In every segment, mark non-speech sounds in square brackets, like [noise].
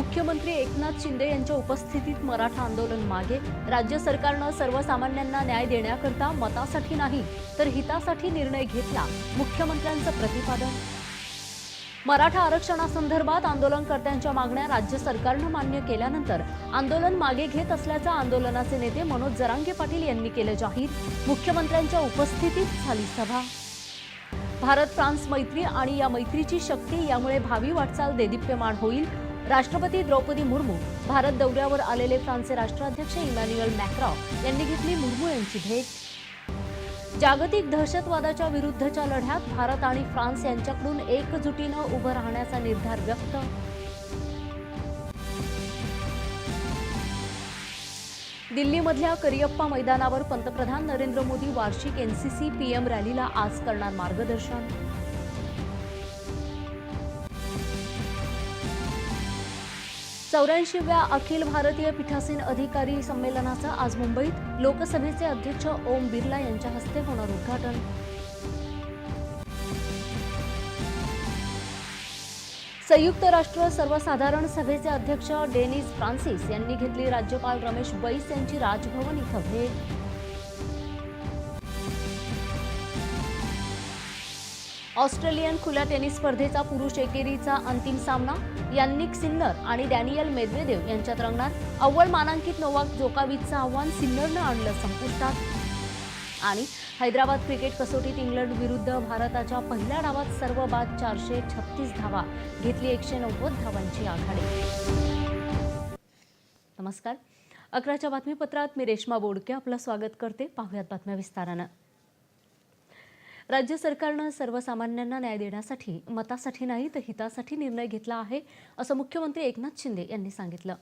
मुख्यमंत्री एकनाथ शिंदे यांच्या उपस्थितीत मराठा आंदोलन मागे. राज्य सरकारनं सर्वसामान्यांना न्याय देण्याकरता मतासाठी नाही तर हितासाठी निर्णय घेतला मुख्यमंत्र्यांचं प्रतिपादन. मराठा आरक्षणासंदर्भात आंदोलनकर्त्यांच्या मागण्या राज्य सरकारनं मान्य केल्यानंतर आंदोलन मागे घेत असल्याचं आंदोलनाचे नेते मनोज जरांगे पाटील यांनी केलं जाहीर. मुख्यमंत्र्यांच्या उपस्थितीत झाली सभा. भारत फ्रान्स मैत्री आणि या मैत्रीची शक्ती यामुळे भावी वाटचाल देदीप्यमान होईल. राष्ट्रपती द्रौपदी मुर्मू भारत दौऱ्यावर आलेले फ्रान्सचे राष्ट्राध्यक्ष इमॅन्युएल मॅक्रॉ यांनी घेतली मुर्मू यांची भेट. जागतिक दहशतवादाच्या विरुद्धच्या लढ्यात भारत आणि फ्रान्स यांच्याकडून एकजुटीनं उभं राहण्याचा निर्धार व्यक्त. दिल्लीमधल्या करियप्पा मैदानावर पंतप्रधान नरेंद्र मोदी वार्षिक एनसीसी पीएम रॅलीला आज करणार मार्गदर्शन. चौऱ्याऐंशीव्या अखिल भारतीय पीठासीन अधिकारी संमेलनाचं आज मुंबईत लोकसभेचे अध्यक्ष ओम बिर्ला यांच्या हस्ते होणार उद्घाटन. संयुक्त राष्ट्र सर्वसाधारण सभेचे अध्यक्ष डेनिस फ्रान्सिस यांनी घेतली राज्यपाल रमेश बैस यांची राजभवन इथं भेट. ऑस्ट्रेलियन खुल्या टेनिस स्पर्धेचा पुरुष एकेरीचा अंतिम सामना यांनी सिन्नर आणि डॅनियल मेदवेदेव यांच्यात रंगणार अव्वल मानांकित नोवाक जोकाविचचं आव्हान सिन्नरनं आणलं संपुष्टात. आणि हैदराबाद क्रिकेट कसोटीत इंग्लंड विरुद्ध भारताच्या पहिल्या डावात सर्व बाद चारशे छत्तीस धावा घेतली एकशे नव्वद धावांची आघाडी. नमस्कार. अकराच्या बातमीपत्रात मी रेश्मा बोडके आपलं स्वागत करते. पाहुयात बातम्या विस्तारानं. राज्य सरकारनं सर्वसामान्यांना न्याय देण्यासाठी मतासाठी नाही तर हितासाठी निर्णय घेतला आहे असं मुख्यमंत्री एकनाथ शिंदे यांनी सांगितलं.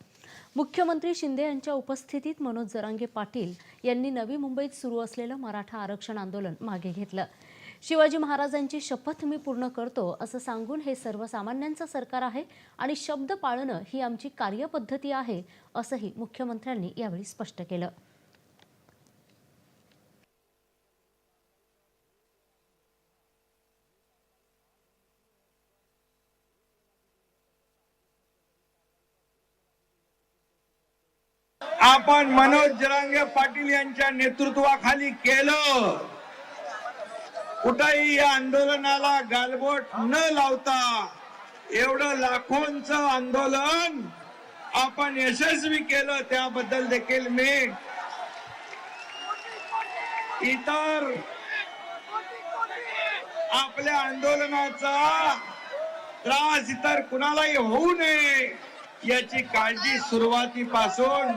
मुख्यमंत्री शिंदे यांच्या उपस्थितीत मनोज जरांगे पाटील यांनी नवी मुंबईत सुरू असलेलं मराठा आरक्षण आंदोलन मागे घेतलं. शिवाजी महाराजांची शपथ मी पूर्ण करतो असं सांगून हे सर्वसामान्यांचं सरकार आहे आणि शब्द पाळणं ही आमची कार्यपद्धती आहे असंही मुख्यमंत्र्यांनी यावेळी स्पष्ट केलं. आपण मनोज जरांगे पाटील यांच्या नेतृत्वाखाली केलं. कुठेही या आंदोलनाला गालबोट न लावता एवढं लाखोंचं आंदोलन आपण यशस्वी केलं त्याबद्दल देखील मी इतर आपल्या आंदोलनाचा त्रास इतर कुणालाही होऊ नये याची काळजी सुरुवातीपासून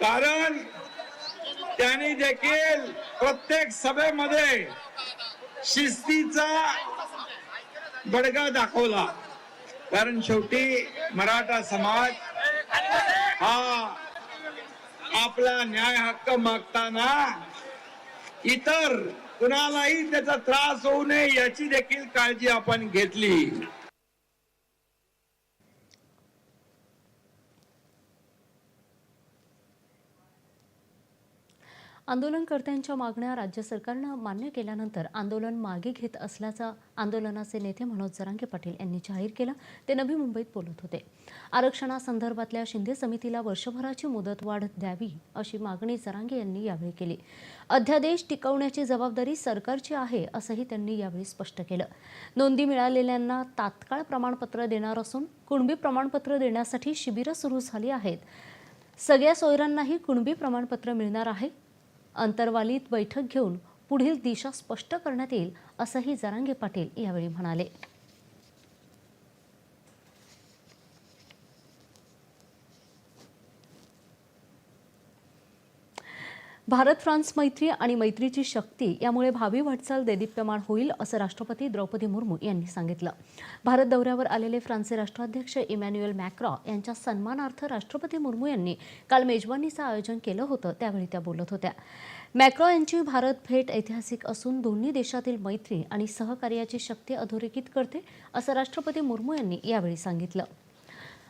कारण त्यांनी देखील प्रत्येक सभेमध्ये शिस्तीचा बडगा दाखवला. कारण शेवटी मराठा समाज हा आपला न्याय हक्क मागताना इतर कुणालाही त्याचा त्रास होऊ नये याची देखील काळजी आपण घेतली. आंदोलनकर्त्यांच्या मागण्या राज्य सरकारनं मान्य केल्यानंतर आंदोलन मागे घेत असल्याचं आंदोलनाचे नेते मनोज जरांगे पाटील यांनी जाहीर केलं. ते नवी मुंबईत बोलत होते. आरक्षणासंदर्भातल्या शिंदे समितीला वर्षभराची मुदतवाढ द्यावी अशी मागणी जरांगे यांनी यावेळी केली. अध्यादेश टिकवण्याची जबाबदारी सरकारची आहे असंही त्यांनी यावेळी स्पष्ट केलं. नोंदी मिळालेल्यांना तात्काळ प्रमाणपत्र देणार असून कुणबी प्रमाणपत्र देण्यासाठी शिबिरं सुरू झाली आहेत. सगळ्या सोयऱ्यांनाही कुणबी प्रमाणपत्र मिळणार आहे. अंतरवालीत बैठक घेऊन पुढील दिशा स्पष्ट करण्यात येईल असंही जरांगे पाटील यावेळी म्हणाले. भारत फ्रान्स मैत्री आणि मैत्रीची शक्ती यामुळे भावी वाटचाल देदीप्यमान होईल असं राष्ट्रपती द्रौपदी मुर्मू यांनी सांगितलं. भारत दौऱ्यावर आलेले फ्रान्सचे राष्ट्राध्यक्ष इमॅन्युएल मॅक्रॉ यांच्या सन्मानार्थ राष्ट्रपती मुर्मू यांनी काल मेजवानीचं आयोजन केलं होतं त्यावेळी त्या बोलत होत्या. मॅक्रॉ यांची भारत भेट ऐतिहासिक असून दोन्ही देशातील मैत्री आणि सहकार्याची शक्ती अधोरेखित करते असं राष्ट्रपती मुर्मू यांनी यावेळी सांगितलं.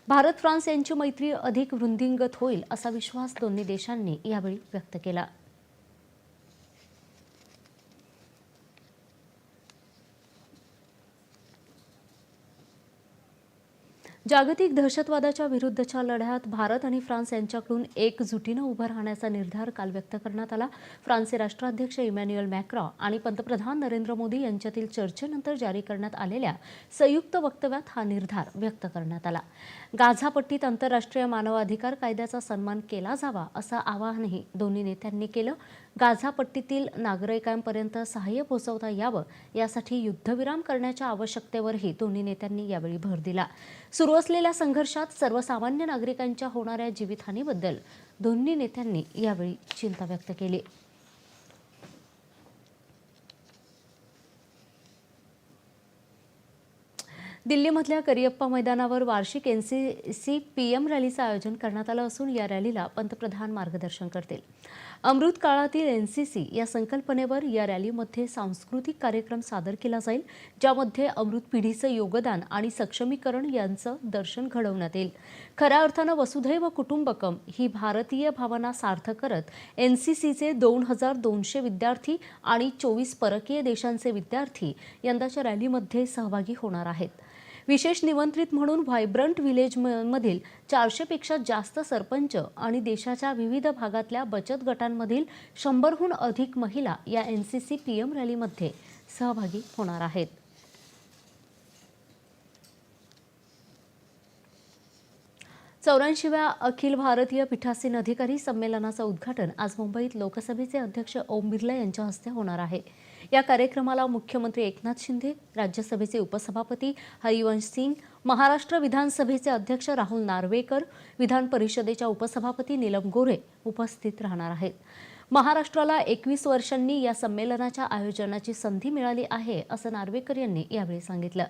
भारत फ्रान्स यांची मैत्री अधिक वृद्धिंगत होईल असा विश्वास दोन्ही देशांनी यावेळी व्यक्त केला. जागतिक दहशतवादाच्या विरुद्धच्या लढ्यात भारत आणि फ्रान्स यांच्याकडून एकजुटीनं उभं राहण्याचा निर्धार काल व्यक्त करण्यात आला. फ्रान्सचे राष्ट्राध्यक्ष इमॅन्युएल मॅक्रॉ आणि पंतप्रधान नरेंद्र मोदी यांच्यातील चर्चेनंतर जारी करण्यात आलेल्या संयुक्त वक्तव्यात हा निर्धार व्यक्त करण्यात आला. गाझापट्टीत आंतरराष्ट्रीय मानवाधिकार कायद्याचा सन्मान केला जावा असं आवाहनही दोन्ही नेत्यांनी केलं. गाझापट्टीतील नागरिकांपर्यंत सहाय्य पोहोचवता यावं यासाठी युद्धविराम करण्याच्या आवश्यकतेवरही दोन्ही नेत्यांनी यावेळी भर दिला. सुरू असलेल्या संघर्षात सर्वसामान्य नागरिकांच्या होणाऱ्या जीवितहानीबद्दल दोन्ही नेत्यांनी यावेळी चिंता व्यक्त केली. दिल्लीमधल्या करियप्पा मैदानावर वार्षिक N C C P M रॅलीचं आयोजन करण्यात आलं असून या रॅलीला पंतप्रधान मार्गदर्शन करतील. अमृत काळातील एन सी सी या संकल्पनेवर या रॅलीमध्ये सांस्कृतिक कार्यक्रम सादर केला जाईल ज्यामध्ये अमृत पिढीचं योगदान आणि सक्षमीकरण यांचं दर्शन घडवण्यात येईल. खऱ्या अर्थानं वसुधैव कुटुंबकम ही भारतीय भावना सार्थ करत एन सी सीचे दोन हजार दोनशे विद्यार्थी आणि चोवीस परकीय देशांचे विद्यार्थी यंदाच्या रॅलीमध्ये सहभागी होणार आहेत. विशेष निमंत्रित म्हणून व्हायब्रंट व्हिलेज मधील चारशेपेक्षा जास्त सरपंच आणि देशाच्या विविध भागातल्या बचत गटांमधील शंभरहून अधिक महिला या N C C P M रॅलीमध्ये सहभागी होणार आहेत. चौऱ्याऐंशीव्या अखिल भारतीय पीठासीन अधिकारी संमेलनाचं उद्घाटन आज मुंबईत लोकसभेचे अध्यक्ष ओम बिर्ला यांच्या हस्ते होणार आहे. या कार्यक्रमाला मुख्यमंत्री एकनाथ शिंदे राज्यसभेचे उपसभापती हरिवंश सिंग महाराष्ट्र विधानसभेचे अध्यक्ष राहुल नार्वेकर विधान परिषदेच्या उपसभापती नीलम गोरे उपस्थित राहणार आहेत. महाराष्ट्राला एकवीस वर्षांनी या संमेलनाच्या आयोजनाची संधी मिळाली आहे असं नार्वेकर यांनी यावेळी सांगितलं.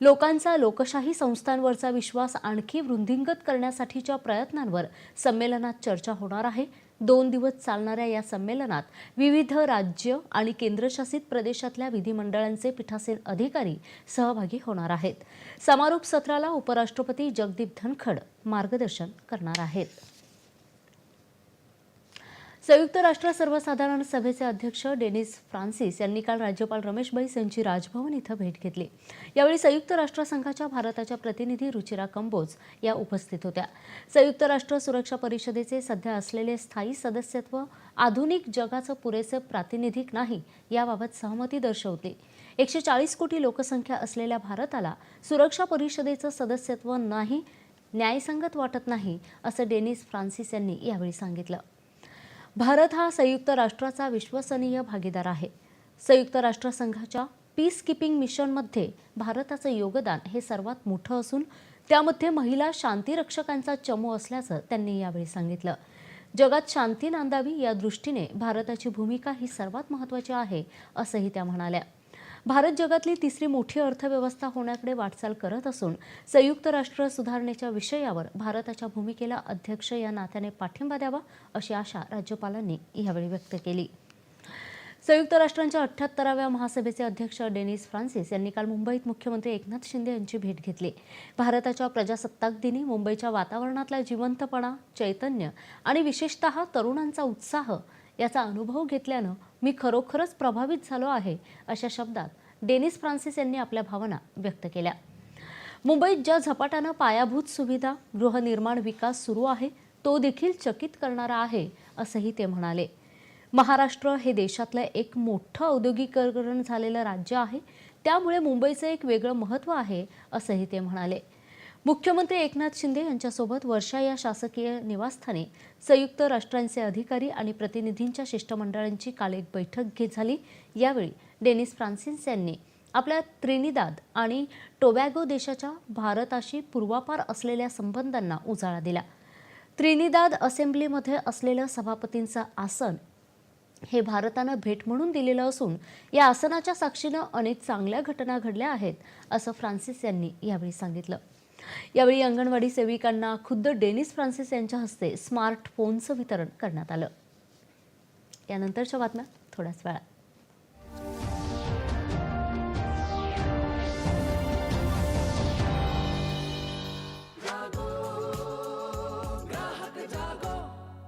लोकांचा लोकशाही संस्थांवरचा विश्वास आणखी वृद्धिंगत करण्यासाठीच्या प्रयत्नांवर संमेलनात चर्चा होणार आहे. दोन दिवस चालणाऱ्या या संमेलनात विविध राज्य आणि केंद्रशासित प्रदेशातल्या विधिमंडळांचे पीठासीन अधिकारी सहभागी होणार आहेत. समारोप सत्राला उपराष्ट्रपती जगदीप धनखड मार्गदर्शन करणार आहेत. संयुक्त राष्ट्र सर्वसाधारण सभेचे अध्यक्ष डेनिस फ्रान्सिस यांनी काल राज्यपाल रमेश बैस यांची राजभवन इथं भेट घेतली. यावेळी संयुक्त राष्ट्रसंघाच्या भारताच्या प्रतिनिधी रुचिरा कंबोज या उपस्थित होत्या. संयुक्त राष्ट्र सुरक्षा परिषदेचे सध्या असलेले स्थायी सदस्यत्व आधुनिक जगाचं पुरेसे प्रातिनिधिक नाही याबाबत सहमती दर्शवते. एकशे चाळीस कोटी लोकसंख्या असलेल्या भारताला सुरक्षा परिषदेचं सदस्यत्व नाही न्यायसंगत वाटत नाही असं डेनिस फ्रान्सिस यांनी यावेळी सांगितलं. भारत हा संयुक्त राष्ट्राचा विश्वसनीय भागीदार आहे. संयुक्त राष्ट्रसंघाच्या पीस किपिंग मिशनमध्ये भारताचं योगदान हे सर्वात मोठं असून त्यामध्ये महिला शांतीरक्षकांचा चमू असल्याचं त्यांनी यावेळी सांगितलं. जगात शांती नांदावी या दृष्टीने भारताची भूमिका ही सर्वात महत्त्वाची आहे असंही त्या म्हणाल्या. भारत जगातली तिसरी मोठी अर्थव्यवस्था होण्याकडे वाटचाल करत असून संयुक्त राष्ट्र सुधारणेच्या विषयावर भारताच्या भूमिकेला अध्यक्ष या नात्याने पाठिंबा द्यावा अशी आशा राज्यपालांनी यावेळी व्यक्त केली. संयुक्त राष्ट्रांच्या अठ्ठ्याहत्तराव्या महासभेचे अध्यक्ष डेनिस फ्रान्सिस यांनी काल मुंबईत मुख्यमंत्री एकनाथ शिंदे यांची भेट घेतली. भारताच्या प्रजासत्ताक दिनी मुंबईच्या वातावरणातला जिवंतपणा चैतन्य आणि विशेषतः तरुणांचा उत्साह याचा अनुभव घेतल्यानं मी खरोखरच प्रभावित झालो आहे अशा शब्दात डेनिस फ्रान्सिस यांनी आपल्या भावना व्यक्त केल्या. मुंबईत ज्या झपाट्यानं पायाभूत सुविधा गृहनिर्माण विकास सुरू आहे तो देखील चकित करणारा आहे असंही ते म्हणाले. महाराष्ट्र हे देशातलं एक मोठं औद्योगिकीकरण झालेलं राज्य आहे त्यामुळे मुंबईचं एक वेगळं महत्त्व आहे असंही ते म्हणाले. मुख्यमंत्री एकनाथ शिंदे यांच्यासोबत वर्षा या शासकीय निवासस्थानी संयुक्त राष्ट्रांचे अधिकारी आणि प्रतिनिधींच्या शिष्टमंडळांची काल एक बैठक घेत झाली. यावेळी डेनिस फ्रान्सिस यांनी आपल्या त्रिनिदाद आणि टोबॅगो देशाच्या भारताशी पूर्वापार असलेल्या संबंधांना उजाळा दिला. त्रिनिदाद असेंब्लीमध्ये असलेलं सभापतींचं आसन हे भारतानं भेट म्हणून दिलेलं असून या आसनाच्या साक्षीनं अनेक चांगल्या घटना घडल्या आहेत असं फ्रान्सिस यांनी यावेळी सांगितलं. यावेळी अंगणवाडी सेविकांना खुद्द डेनिस फ्रान्सिस यांच्या हस्ते स्मार्टफोनचं वितरण करण्यात आलं. यानंतरच्या बातम्या थोड्याच वेळात.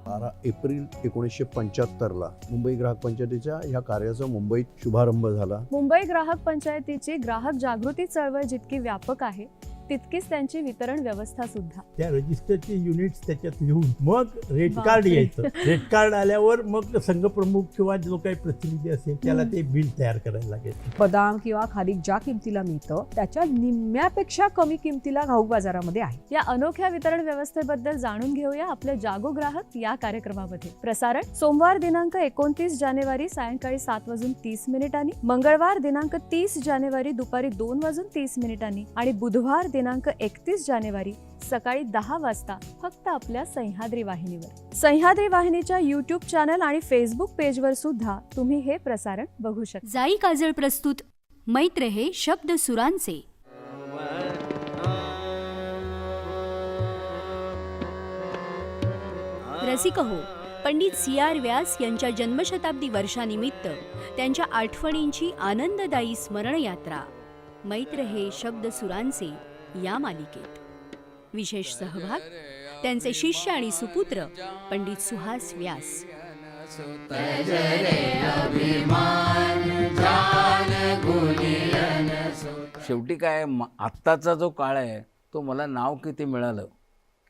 बारा एप्रिल एकोणीसशे पंच्याहत्तरला मुंबई ग्राहक पंचायतीच्या ह्या कार्याचा मुंबईत शुभारंभ झाला. मुंबई ग्राहक पंचायतीची ग्राहक जागृती चळवळ जितकी व्यापक आहे तितकीच त्यांची वितरण व्यवस्था सुद्धा. त्या रजिस्टरचे युनिट्स त्याच्यात लिहून मग रेट बापरे. कार्ड यायचं. [laughs] रेट कार्ड आल्यावर मग संघप्रमुख किंवा जो काही प्रतिनिधी असेल त्याला ते बिल तयार करायला लागायचं बदाम किंवा खारीक ज्या किमतीला मिळतं त्याच्या निम्म्यापेक्षा कमी किमतीला घाऊक बाजारामध्ये आहे. या अनोख्या वितरण व्यवस्थेबद्दल जाणून घेऊया आपल्या जागो ग्राहक या कार्यक्रमामध्ये. प्रसारण सोमवार दिनांक एकोणतीस जानेवारी सायंकाळी सात वाजून तीस मिनिटांनी मंगळवार दिनांक तीस जानेवारी दुपारी दोन वाजून तीस मिनिटांनी आणि बुधवार दिनांक एकतीस जानेवारी सकाळी दहा वाजता फक्त आपल्या सह्याद्री वाहिनीवर. सह्याद्री वाहिनीच्या युट्यूब चॅनल आणि फेसबुक पेजवर सुद्धा तुम्ही हे प्रसारण बघू शकता. जाई काजळ प्रस्तुत मैत्र हे शब्द सुरांचे. रसिक हो पंडित सी आर व्यास यांच्या जन्मशताब्दी वर्षानिमित्त त्यांच्या आठवणींची आनंददायी स्मरणयात्रा मैत्र हे शब्द सुरांचे. या मालिकेत. विशेष सहभाग त्यांचे शिष्य आणि सुपुत्र पंडित सुहास व्यास. शेवटी काय आत्ताचा जो काळ आहे तो मला नाव किती मिळालं?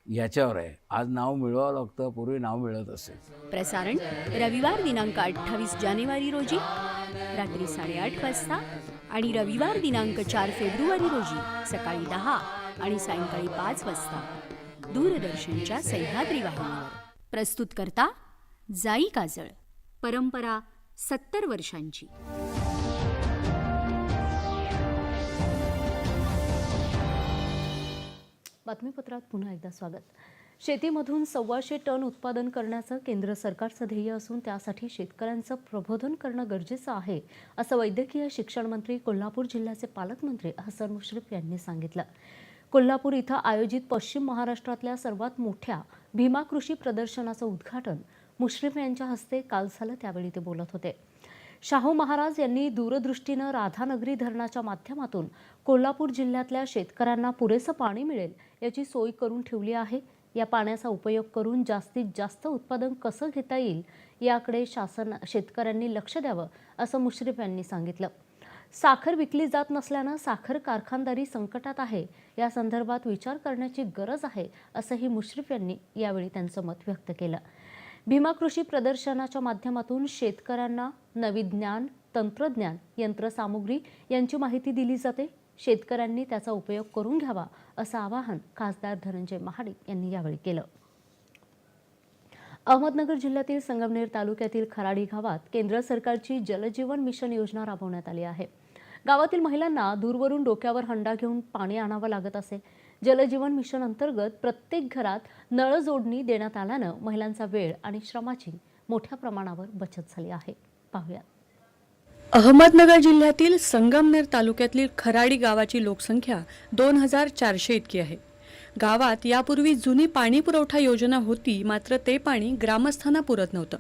याच्यावर आहे. आज नाव मिळवावं लागतं पूर्वी नाव मिळत असेल. प्रसारण रविवार दिनांक अठ्ठावीस जानेवारी रोजी रात्री साडेआठ वाजता आणि रविवार दिनांक चार फेब्रुवारी रोजी सकाळी दहा आणि सायंकाळी पाच वाजता. दूरदर्शनच्या सह्याद्री वाहिनीवर. प्रस्तुत करता जाई काजळ. परंपरा सत्तर वर्षांची. बातमीपत्रात पुन्हा एकदा स्वागत. शेतीमधून सव्वाशे टन उत्पादन करण्याचं केंद्र सरकारचं ध्येय असून त्यासाठी शेतकऱ्यांचं प्रबोधन करणं गरजेचं आहे असं वैद्यकीय शिक्षण मंत्री कोल्हापूर जिल्ह्याचे पालकमंत्री हसन मुश्रीफ यांनी सांगितलं. कोल्हापूर इथं आयोजित पश्चिम महाराष्ट्रातल्या सर्वात मोठ्या भीमा कृषी प्रदर्शनाचं उद्घाटन मुश्रीफ यांच्या हस्ते काल झालं त्यावेळी ते बोलत होते. शाहू महाराज यांनी दूरदृष्टीनं राधानगरी धरणाच्या माध्यमातून कोल्हापूर जिल्ह्यातल्या शेतकऱ्यांना पुरेसं पाणी मिळेल याची सोय करून ठेवली आहे. या पाण्याचा उपयोग करून जास्तीत जास्त उत्पादन कसं घेता येईल याकडे शासन शेतकऱ्यांनी लक्ष द्यावं असं मुश्रीफ यांनी सांगितलं. साखर विकली जात नसल्यानं साखर कारखानदारी संकटात आहे. या संदर्भात विचार करण्याची गरज आहे असंही मुश्रीफ यांनी यावेळी त्यांचं मत व्यक्त केलं. भीमा कृषी प्रदर्शनाच्या माध्यमातून शेतकऱ्यांना नवी ज्ञान तंत्रज्ञान यंत्रसामुग्री यांची माहिती दिली जाते. शेतकऱ्यांनी त्याचा उपयोग करून घ्यावा असं आवाहन खासदार धनंजय महाडिक यांनी यावेळी केलं. अहमदनगर जिल्ह्यातील संगमनेर तालुक्यातील खराडी गावात केंद्र सरकारची जलजीवन मिशन योजना राबवण्यात आली आहे. गावातील महिलांना दूरवरून डोक्यावर हंडा घेऊन पाणी आणावं लागत असे. जलजीवन मिशन अंतर्गत प्रत्येक घरात नळ जोडणी देण्यात आल्यानं महिलांचा वेळ आणि श्रमाची मोठ्या प्रमाणावर बचत झाली आहे. पाहूया. अहमदनगर जिल्ह्यातील संगमनेर तालुक्यातील खराडी गावाची लोकसंख्या दोन हजार चारशे इतकी आहे. गावात यापूर्वी जुनी पाणी पुरवठा योजना होती मात्र ते पाणी ग्रामस्थांना पुरत नव्हतं.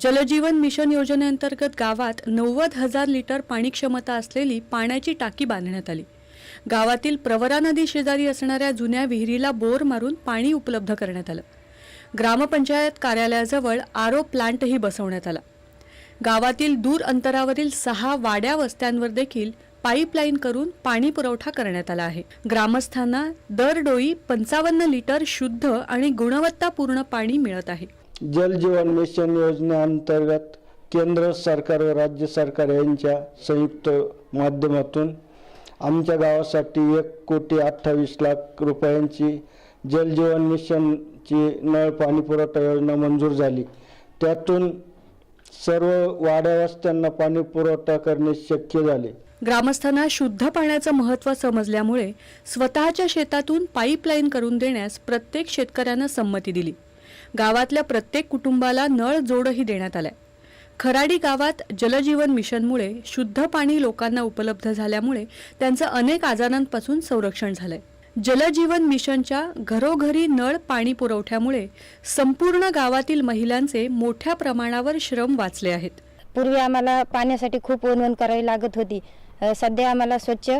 जलजीवन मिशन योजनेअंतर्गत गावात नव्वद हजार लिटर पाणी क्षमता असलेली पाण्याची टाकी बांधण्यात आली. गावातील प्रवरा नदी शेजारी असणाऱ्या जुन्या विहिरीला बोर मारून पाणी उपलब्ध करण्यात आलं. ग्रामपंचायत कार्यालयाजवळ आरो प्लांटही बसवण्यात आला. गावातील दूर अंतरावरील सहा वाड्या वस्त्यांवर देखील पाईपलाईन करून पाणी पुरवठा करण्यात आला आहे. ग्रामस्थांना दरडोई पंचावन्न लिटर शुद्ध आणि गुणवत्तापूर्ण पाणी मिळत आहे. जल जीवन मिशन योजनेअंतर्गत केंद्र सरकार व राज्य सरकार यांच्या संयुक्त माध्यमातून आमच्या गावासाठी एक कोटी अठ्ठावीस लाख रुपयांची जलजीवन मिशनची नळ पाणी पुरवठा योजना मंजूर झाली. त्यातून सर्व वाड्यावस्त्यांना पाणी पुरवठा करणे शक्य झाले. ग्रामस्थांना शुद्ध पाण्याचं महत्त्व समजल्यामुळे स्वतःच्या शेतातून पाईपलाईन करून देण्यास प्रत्येक शेतकऱ्यानं संमती दिली. गावातल्या प्रत्येक कुटुंबाला नळ जोडही देण्यात आलाय. खराडी गावात जलजीवन मिशनमुळे शुद्ध पाणी लोकांना उपलब्ध झाल्यामुळे त्यांचं अनेक आजारांपासून संरक्षण झालंय. जलजीवन मिशनच्या घरोघरी नळ पाणी पुरवठ्यामुळे संपूर्ण गावातील महिलांचे मोठ्या प्रमाणावर श्रम वाचले आहेत. पूर्वी आम्हाला पाण्यासाठी खूप वणवण करावी लागत होती. सध्या आम्हाला स्वच्छ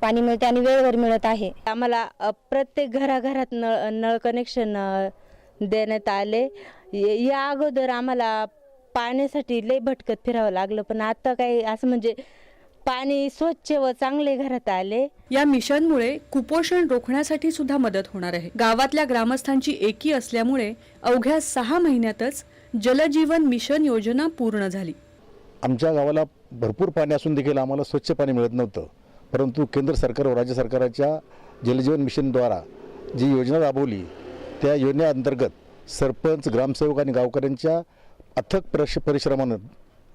पाणी मिळते आणि वेळेवर मिळत आहे. आम्हाला प्रत्येक घराघरात नळ नळ कनेक्शन देण्यात आले. य- या अगोदर आम्हाला पाण्यासाठी लय भटकत फिरावं लागलं पण आता काही असं म्हणजे पाणी स्वच्छ व चांगले घरात आले. या मिशनमुळे कुपोषण रोखण्यासाठी सुद्धा मदत होणार आहे. गावातल्या ग्रामस्थांची एकी असल्यामुळे अवघ्या सहा महिन्यातच जलजीवन मिशन योजना पूर्ण झाली. आमच्या गावाला भरपूर पाणी असून देखील आम्हाला स्वच्छ पाणी मिळत नव्हतं. परंतु केंद्र सरकार व राज्य सरकारच्या जलजीवन मिशनद्वारा जी योजना राबवली त्या योजनेअंतर्गत सरपंच ग्रामसेवक आणि गावकऱ्यांच्या अथक प्रश परिश्रमानं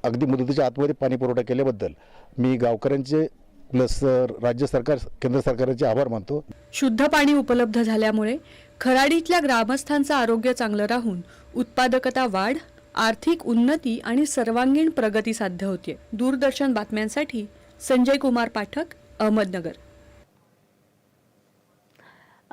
अगदी मुदतीच्या आतमध्ये पाणी पुरवठा केल्याबद्दल मी गावकऱ्यांचे प्लस राज्य सरकार केंद्र सरकारचे आभार मानतो. शुद्ध पाणी उपलब्ध झाल्यामुळे खराडीतल्या ग्रामस्थांचं आरोग्य चांगलं राहून उत्पादकता वाढ आर्थिक उन्नती आणि सर्वांगीण प्रगती साध्य होते. दूरदर्शन बातम्यांसाठी संजय कुमार पाठक अहमदनगर.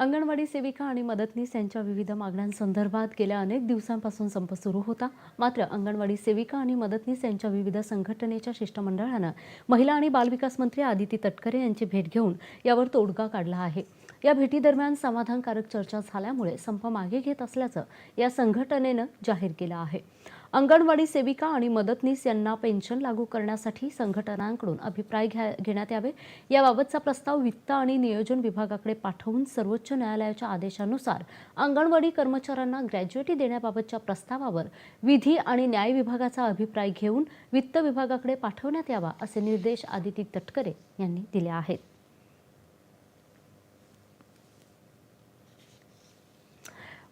अंगणवाडी सेविका आणि मदतनीस यांच्या विविध मागण्यांसंदर्भात गेल्या अनेक दिवसांपासून संप सुरू होता. मात्र अंगणवाडी सेविका आणि मदतनीस यांच्या विविध संघटनेच्या शिष्टमंडळानं महिला आणि बालविकास मंत्री आदिती तटकरे यांची भेट घेऊन यावर तोडगा काढला आहे. या भेटीदरम्यान समाधानकारक चर्चा झाल्यामुळे संप मागे घेत असल्याचं या संघटनेनं जाहीर केलं आहे. अंगणवाडी सेविका आणि मदतनीस यांना पेन्शन लागू करण्यासाठी संघटनांकडून अभिप्राय घ्या घेण्यात यावे. याबाबतचा प्रस्ताव वित्त आणि नियोजन विभागाकडे पाठवून सर्वोच्च न्यायालयाच्या आदेशानुसार अंगणवाडी कर्मचाऱ्यांना ग्रॅज्युएटी देण्याबाबतच्या प्रस्तावावर विधी आणि न्याय विभागाचा अभिप्राय घेऊन वित्त विभागाकडे पाठवण्यात यावा असे निर्देश आदिती तटकरे यांनी दिले आहेत.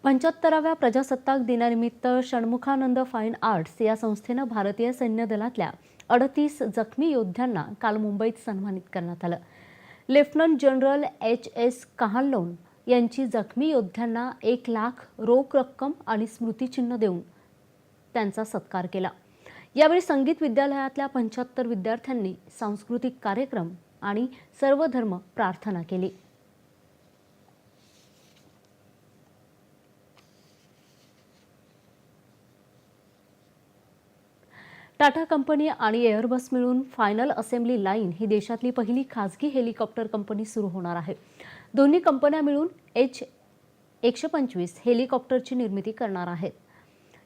पंच्याहत्तराव्या प्रजासत्ताक दिनानिमित्त षण्मुखानंद फाईन आर्ट्स या संस्थेनं भारतीय सैन्य दलातल्या अडतीस जखमी योद्ध्यांना काल मुंबईत सन्मानित करण्यात आलं. Lieutenant general H S Kahlon यांची जखमी योद्ध्यांना एक लाख रोख रक्कम आणि स्मृतिचिन्ह देऊन त्यांचा सत्कार केला. यावेळी संगीत विद्यालयातल्या पंच्याहत्तर विद्यार्थ्यांनी सांस्कृतिक कार्यक्रम आणि सर्वधर्म प्रार्थना केली. टाटा कंपनी आणि एअरबस मिळून फायनल असेंब्ली लाईन ही देशातली पहिली खाजगी हेलिकॉप्टर कंपनी सुरू होणार आहे. दोन्ही कंपन्या मिळून एच एकशे पंचवीस हेलिकॉप्टरची निर्मिती करणार आहेत.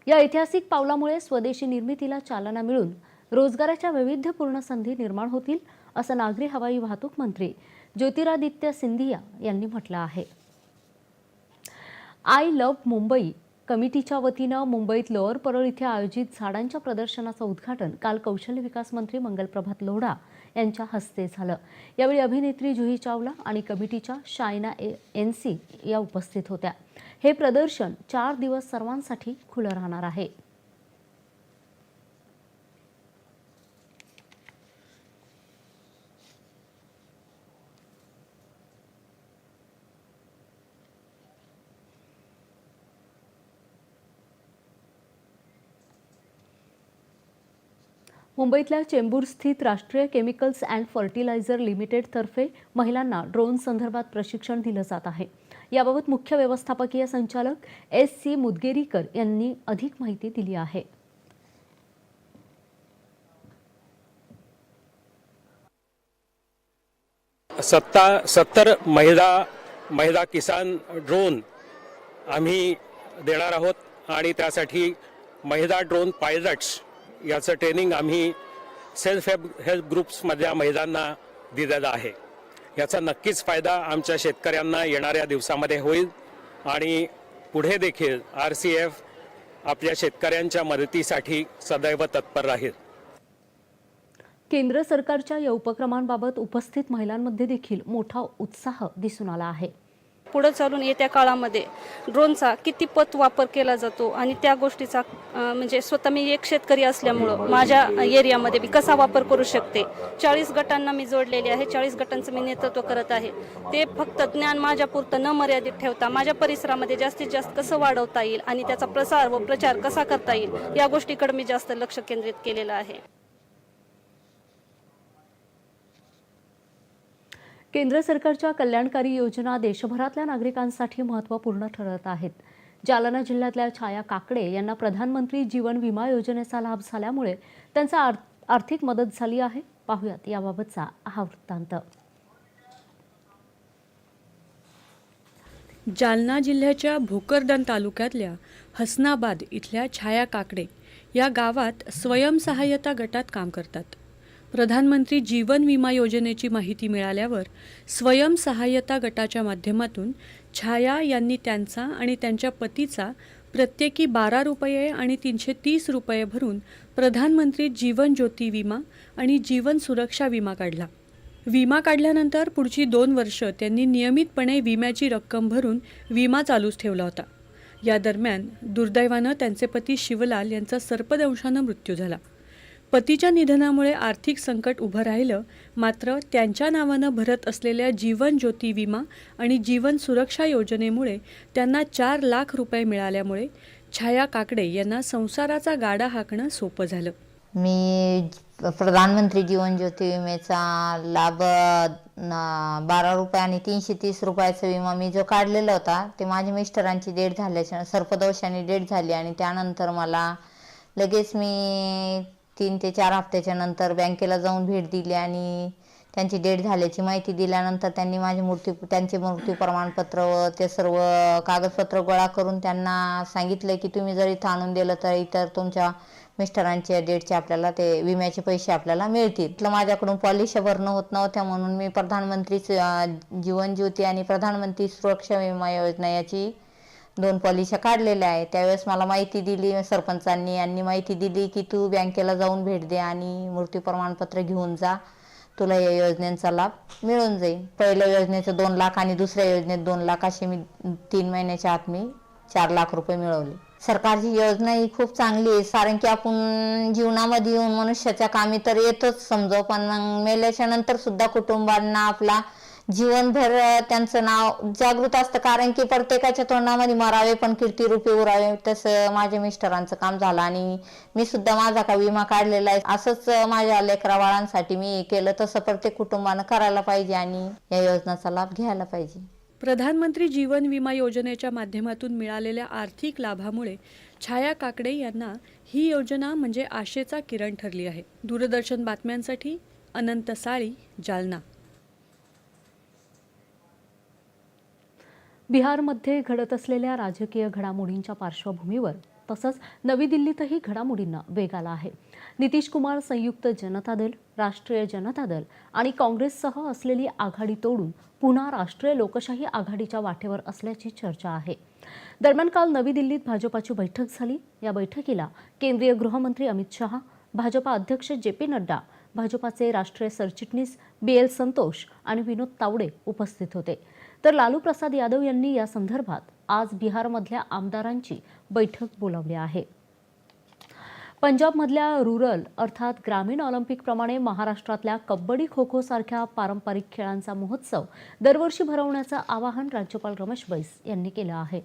या ऐतिहासिक पावलामुळे स्वदेशी निर्मितीला चालना मिळून रोजगाराच्या वैविध्यपूर्ण संधी निर्माण होतील असं नागरी हवाई वाहतूक मंत्री ज्योतिरादित्य सिंधिया यांनी म्हटलं आहे. आय लव्ह मुंबई कमिटीच्या वतीनं मुंबईत लोअर परळ इथे आयोजित झाडांच्या प्रदर्शनाचं उद्घाटन काल कौशल्य विकास मंत्री मंगलप्रभात लोढा यांच्या हस्ते झालं. यावेळी अभिनेत्री जुही चावला आणि कमिटीच्या शायना ए एन सी या उपस्थित होत्या. हे प्रदर्शन चार दिवस सर्वांसाठी खुलं राहणार आहे. मुंबईतल्या चेंबूर स्थित राष्ट्रीय केमिकल्स अँड फर्टिलायझर लिमिटेडतर्फे महिलांना ड्रोन संदर्भात प्रशिक्षण दिलं जात आहे. याबाबत मुख्य व्यवस्थापकीय संचालक एस सी मुदगेरीकर यांनी अधिक माहिती दिली आहे. सत्ता सत्तर महिला महिला किसान ड्रोन आम्ही देणार आहोत आणि त्यासाठी महिला ड्रोन पायलट्स याचं ट्रेनिंग आम्ही सेल्फ हेल्प हेल्प ग्रुप्समधल्या महिलांना दिलेला आहे. याचा नक्कीच फायदा आमच्या शेतकऱ्यांना येणाऱ्या दिवसामध्ये होईल आणि पुढे देखील आर सी एफ आपल्या शेतकऱ्यांच्या मदतीसाठी सदैव तत्पर राहील. केंद्र सरकारच्या या उपक्रमांबाबत उपस्थित महिलांमध्ये देखील मोठा उत्साह दिसून आला आहे. पुढं चालून येत्या काळामध्ये ड्रोनचा किती पत वापर केला जातो आणि त्या गोष्टीचा म्हणजे स्वतः मी एक शेतकरी असल्यामुळं माझ्या एरियामध्ये मी कसा वापर करू शकते? चाळीस गटांना मी जोडलेले आहे चाळीस गटांचं मी नेतृत्व करत आहे. ते फक्त ज्ञान माझ्यापुरतं न मर्यादित ठेवता माझ्या परिसरामध्ये जास्तीत जास्त कसं वाढवता येईल आणि त्याचा प्रसार व प्रचार कसा करता येईल या गोष्टीकडे मी जास्त लक्ष केंद्रित केलेलं आहे. केंद्र सरकारच्या कल्याणकारी योजना देशभरातल्या नागरिकांसाठी महत्त्वपूर्ण ठरत आहेत. जालना जिल्ह्यातल्या छाया काकडे यांना प्रधानमंत्री जीवन विमा योजनेचा लाभ झाल्यामुळे त्यांचा आर- आर्थिक मदत झाली आहे. पाहुयात याबाबतचा हा वृत्तांत. जालना जिल्ह्याच्या भोकरदन तालुक्यातल्या हसनाबाद इथल्या छाया काकडे या गावात स्वयंसहाय्यता गटात काम करतात. प्रधानमंत्री जीवन विमा योजनेची माहिती मिळाल्यावर स्वयंसहाय्यता गटाच्या माध्यमातून छाया यांनी त्यांचा आणि त्यांच्या पतीचा प्रत्येकी बारा रुपये आणि तीनशे तीस रुपये भरून प्रधानमंत्री जीवन ज्योती विमा आणि जीवन सुरक्षा विमा काढला. विमा काढल्यानंतर पुढची दोन वर्ष त्यांनी नियमितपणे विम्याची रक्कम भरून विमा चालूच ठेवला होता. या दरम्यान दुर्दैवानं त्यांचे पती शिवलाल यांचा सर्पदंशानं मृत्यू झाला. पतीच्या निधनामुळे आर्थिक संकट उभं राहिलं मात्र त्यांच्या नावानं भरत असलेल्या जीवन ज्योती विमा आणि जीवन सुरक्षा योजनेमुळे त्यांना चार लाख रुपये मिळाल्यामुळे छाया काकडे यांना संसाराचा गाडा हाकणं सोपं झालं. मी प्रधानमंत्री जीवन ज्योती विमेचा लाभ बारा रुपये आणि तीनशे तीस रुपयाचा विमा मी जो काढलेला होता ते माझ्या मिस्टरांची डेट झाल्याच्या सर्पदोषाने डेट झाली आणि त्यानंतर मला लगेच मी तीन ते चार हप्त्याच्या नंतर बँकेला जाऊन भेट दिली आणि त्यांची डेट झाल्याची माहिती दिल्यानंतर त्यांनी माझे मृत्यू त्यांचे मृत्यू प्रमाणपत्र व ते सर्व कागदपत्र गोळा करून त्यांना सांगितलं की तुम्ही जर इथं आणून दिलं तर इतर तुमच्या मिस्टरांच्या डेटचे आपल्याला ते विम्याचे पैसे आपल्याला मिळतील. इथलं माझ्याकडून पॉलिश भरणं होत नव्हत्या म्हणून मी प्रधानमंत्री जीवन ज्योती आणि प्रधानमंत्री सुरक्षा विमा योजना याची दोन पॉलिश्या काढलेल्या आहे त्यावेळेस मला माहिती दिली सरपंचांनी. यांनी माहिती दिली की तू बँकेला जाऊन भेट दे आणि मृत्यू प्रमाणपत्र घेऊन जा. तुला या योजनेचा लाभ मिळून जाईल. पहिल्या योजनेचं दोन लाख आणि दुसऱ्या योजनेत दोन लाख असे मी तीन महिन्याच्या आत मी चार लाख रुपये मिळवले. सरकारची योजना ही खूप चांगली आहे. कारण की आपण जीवनामध्ये येऊन मनुष्याच्या कामी तर येतोच समजो पण मग मेल्याच्या नंतर सुद्धा कुटुंबांना आपला जीवनभर त्यांचं नाव जागृत असतं. कारण की प्रत्येकाच्या तोंडामध्ये मरावे पण कीर्ती रूपी उरावे. तसं माझ्या मिस्टरांचं काम झालं आणि मी सुद्धा माझा का विमा काढलेला आहे. असंच माझ्या लेकरा बाळांसाठी मी हे केलं. तसं प्रत्येक कुटुंबानं करायला पाहिजे आणि या योजनाचा लाभ घ्यायला पाहिजे. प्रधानमंत्री जीवन विमा योजनेच्या माध्यमातून मिळालेल्या आर्थिक लाभामुळे छाया काकडे यांना ही योजना म्हणजे आशेचा किरण ठरली आहे. दूरदर्शन बातम्यांसाठी अनंत साळी जालना. बिहारमध्ये घडत असलेल्या राजकीय घडामोडींच्या पार्श्वभूमीवर तसंच नवी दिल्लीतही घडामोडींना वेग आला आहे. नितीश कुमार संयुक्त जनता दल राष्ट्रीय जनता दल आणि काँग्रेससह असलेली आघाडी तोडून पुन्हा राष्ट्रीय लोकशाही आघाडीच्या वाटेवर असल्याची चर्चा आहे. दरम्यान काल नवी दिल्लीत भाजपाची बैठक झाली. या बैठकीला केंद्रीय गृहमंत्री अमित शहा भाजपा अध्यक्ष जे पी नड्डा भाजपाचे राष्ट्रीय सरचिटणीस बी एल संतोष आणि विनोद तावडे उपस्थित होते. तर लालू प्रसाद यादव यांनी या संदर्भात आज बिहारमधल्या आमदारांची बैठक बोलावली आहे. पंजाबमधल्या रुरल अर्थात ग्रामीण ऑलिम्पिकप्रमाणे महाराष्ट्रातल्या कबड्डी खो खो सारख्या पारंपरिक खेळांचा महोत्सव दरवर्षी भरवण्याचं आवाहन राज्यपाल रमेश बैस यांनी केलं आहे.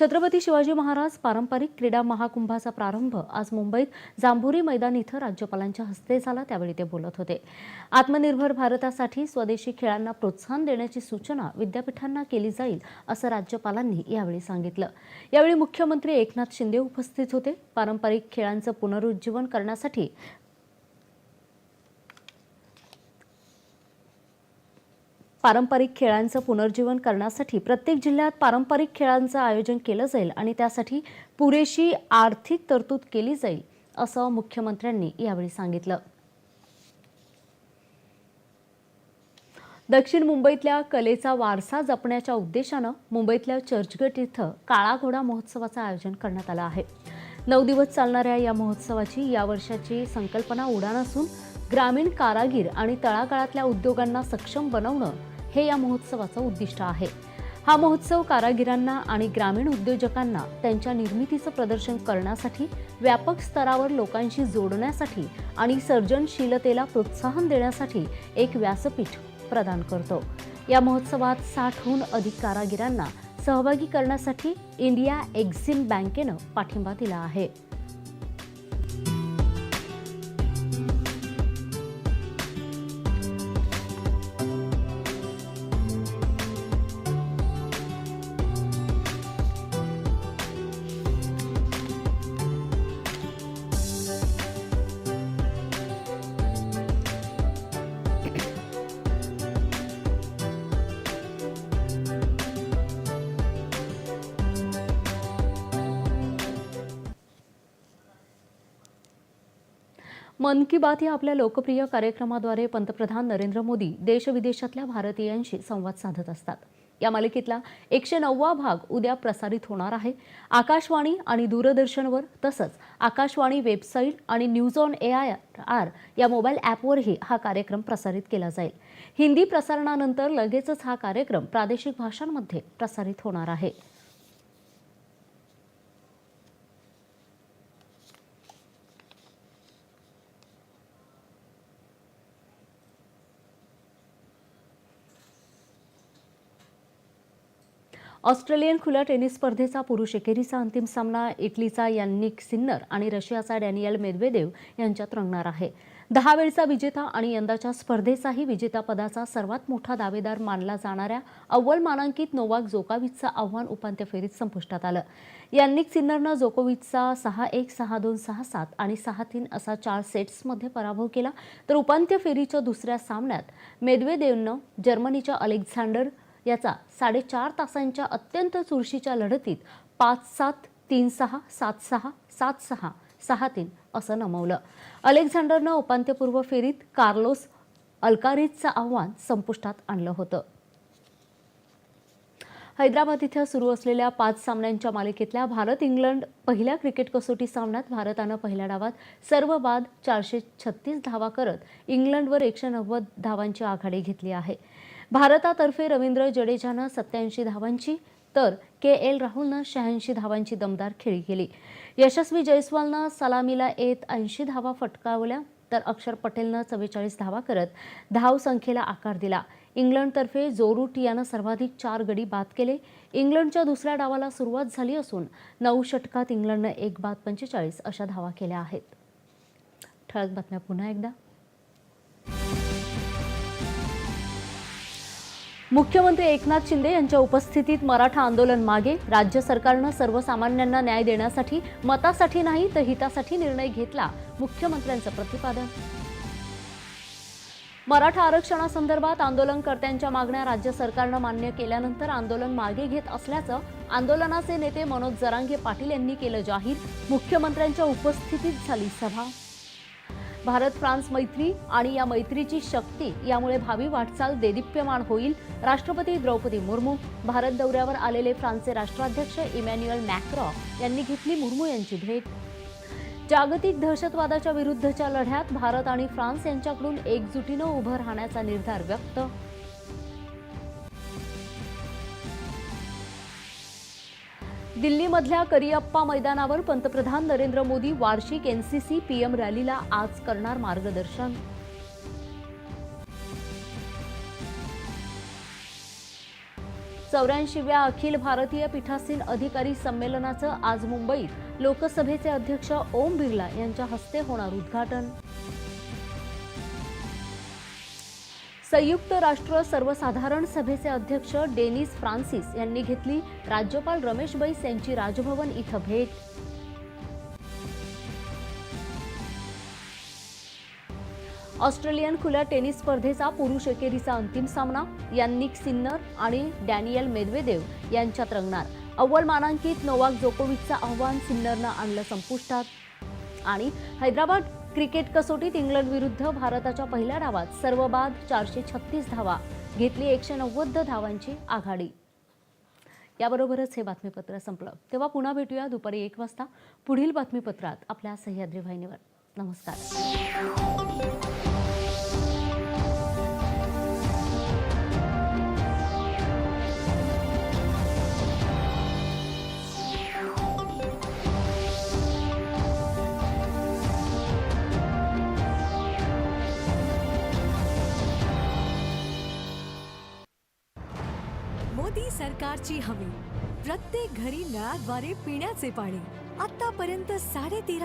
छत्रपती शिवाजी महाराज पारंपरिक क्रीडा महाकुंभाचा प्रारंभ आज मुंबईत जांभोरी मैदान इथं राज्यपालांच्या हस्ते झाला त्यावेळी ते बोलत होते. आत्मनिर्भर भारतासाठी स्वदेशी खेळांना प्रोत्साहन देण्याची सूचना विद्यापीठांना केली जाईल असं राज्यपालांनी यावेळी सांगितलं. यावेळी मुख्यमंत्री एकनाथ शिंदे उपस्थित होते. पारंपरिक खेळांचं पुनरुज्जीवन करण्यासाठी पारंपरिक खेळांचं पुनर्जीवन करण्यासाठी प्रत्येक जिल्ह्यात पारंपरिक खेळांचं आयोजन केलं जाईल आणि त्यासाठी पुरेशी आर्थिक तरतूद केली जाईल असं मुख्यमंत्र्यांनी यावेळी सांगितलं. दक्षिण मुंबईतल्या कलेचा वारसा जपण्याच्या उद्देशानं मुंबईतल्या चर्चगेट इथं काळा घोडा महोत्सवाचं आयोजन करण्यात आलं आहे. नऊ दिवस चालणाऱ्या या महोत्सवाची या वर्षाची संकल्पना उडाण असून ग्रामीण कारागीर आणि तळागाळातल्या उद्योगांना सक्षम बनवणं हे या महोत्सवाचं उद्दिष्ट आहे. हा महोत्सव कारागिरांना आणि ग्रामीण उद्योजकांना त्यांच्या निर्मितीचं प्रदर्शन करण्यासाठी व्यापक स्तरावर लोकांशी जोडण्यासाठी आणि सर्जनशीलतेला प्रोत्साहन देण्यासाठी एक व्यासपीठ प्रदान करतो. या महोत्सवात साठहून अधिक कारागिरांना सहभागी करण्यासाठी इंडिया एक्झिम बँकेनं पाठिंबा दिला आहे. मन की बात या आपल्या लोकप्रिय कार्यक्रमाद्वारे पंतप्रधान नरेंद्र मोदी देशविदेशातल्या भारतीयांशी संवाद साधत असतात. या मालिकेतला एकशे नववा भाग उद्या प्रसारित होणार आहे. आकाशवाणी आणि दूरदर्शनवर तसंच आकाशवाणी वेबसाईट आणि news on A I R या मोबाईल ॲपवरही हा कार्यक्रम प्रसारित केला जाईल. हिंदी प्रसारणानंतर लगेचच हा कार्यक्रम प्रादेशिक भाषांमध्ये प्रसारित होणार आहे. ऑस्ट्रेलियन खुल्या टेनिस स्पर्धेचा पुरुष एकेरीचा अंतिम सामना इटलीचा यान्निक सिन्नर आणि रशियाचा डॅनियल मेदवेदेव यांच्यात रंगणार आहे. दहा वेळचा विजेता आणि यंदाच्या स्पर्धेचाही विजेतापदाचा सर्वात मोठा दावेदार मानला जाणाऱ्या अव्वल मानांकित नोवाक जोकाविचचं आव्हान उपांत्य फेरीत संपुष्टात आलं. यान्निक सिन्नरनं जोकोविचचा सहा एक सहा दोन सहा सात आणि सहा तीन असा चार सेट्समध्ये पराभव केला. तर उपांत्य फेरीच्या दुसऱ्या सामन्यात मेदवेदेवनं जर्मनीच्या अलेक्झांडर याचा साडेचार तासांच्या अत्यंत चुरशीच्या लढतीत पाच सात तीन सहा सात सहा सात सहा सहा तीन असं नमवलं. अलेक्झांडरनं उपांत्यपूर्व फेरीत कार्लोस अल्कारीजचं आव्हान संपुष्टात आणलं होतं. हैदराबाद इथं सुरू असलेल्या पाच सामन्यांच्या मालिकेतल्या भारत इंग्लंड पहिल्या क्रिकेट कसोटी सामन्यात भारतानं पहिल्या डावात सर्व बाद चारशे छत्तीस धावा करत इंग्लंडवर एकशे नव्वद धावांची आघाडी घेतली आहे. भारतातर्फे रवींद्र जडेजानं सत्याऐंशी धावांची तर के एल राहुलनं शहाऐंशी धावांची दमदार खेळी केली. यशस्वी जयस्वालनं सलामीला येत ऐंशी धावा फटकावल्या तर अक्षर पटेलनं चव्वेचाळीस धावा करत धाव संख्येला आकार दिला. इंग्लंडतर्फे जोरूट यानं सर्वाधिक चार गडी बाद केले. इंग्लंडच्या दुसऱ्या डावाला सुरुवात झाली असून नऊ षटकात इंग्लंडनं एक बाद पंचेचाळीस अशा धावा केल्या आहेत. ठळक बातम्या पुन्हा एकदा. मुख्यमंत्री एकनाथ शिंदे यांच्या उपस्थितीत मराठा आंदोलन मागे राज्य सरकारनं सर्वसामान्यांना न्याय देण्यासाठी मतासाठी नाही तर हितासाठी निर्णय घेतला मुख्यमंत्र्यांचं प्रतिपादन. मराठा आरक्षणासंदर्भात आंदोलनकर्त्यांच्या मागण्या राज्य सरकारनं मान्य केल्यानंतर आंदोलन मागे घेत असल्याचं आंदोलनाचे नेते मनोज जरांगे पाटील यांनी केलं जाहीर मुख्यमंत्र्यांच्या उपस्थितीत झाली सभा. भारत फ्रान्स मैत्री आणि या मैत्रीची शक्ती यामुळे भावी वाटचाल देदीप्यमान होईल. राष्ट्रपती द्रौपदी मुर्मू भारत दौऱ्यावर आलेले फ्रान्सचे राष्ट्राध्यक्ष इमॅन्युअल मॅक्रॉ यांनी घेतली मुर्मू यांची भेट. जागतिक दहशतवादाच्या विरुद्धच्या लढ्यात भारत आणि फ्रान्स यांच्याकडून एकजुटीनं उभं राहण्याचा निर्धार व्यक्त दिल्लीमधल्या करिअप्पा मैदानावर पंतप्रधान नरेंद्र मोदी वार्षिक एनसीसी पीएम रॅलीला आज करणार मार्गदर्शन. चौऱ्याऐंशीव्या अखिल भारतीय पीठासीन अधिकारी संमेलनाचं आज मुंबईत लोकसभेचे अध्यक्ष ओम बिर्ला यांच्या हस्ते होणार उद्घाटन. संयुक्त राष्ट्र सर्वसाधारण सभेचे अध्यक्ष डेनिस फ्रान्सिस यांनी घेतली. राज्यपाल रमेश बैस यांची राजभवन इथं भेट. ऑस्ट्रेलियन खुल्या टेनिस स्पर्धेचा पुरुष एकेरीचा अंतिम सामना यान्निक सिन्नर आणि डॅनियल मेदवेदेव यांच्यात रंगणार. अव्वल मानांकित नोवाक जोकोविचचं आव्हान सिन्नरनं आणलं संपुष्टात. आणि हैदराबाद क्रिकेट कसोटीत इंग्लंड विरुद्ध भारताच्या पहिल्या डावात सर्व बाद चारशे छत्तीस धावा घेतली एकशे नव्वद धावांची आघाडी. याबरोबरच हे बातमीपत्र संपलं. तेव्हा पुन्हा भेटूया दुपारी एक वाजता पुढील बातमीपत्रात आपल्या सह्याद्री वाहिनीवर. नमस्कार. ची हवी. प्रत्येक घरी नळाद्वारे पिण्याचे पाणी. आतापर्यंत साडेतेरा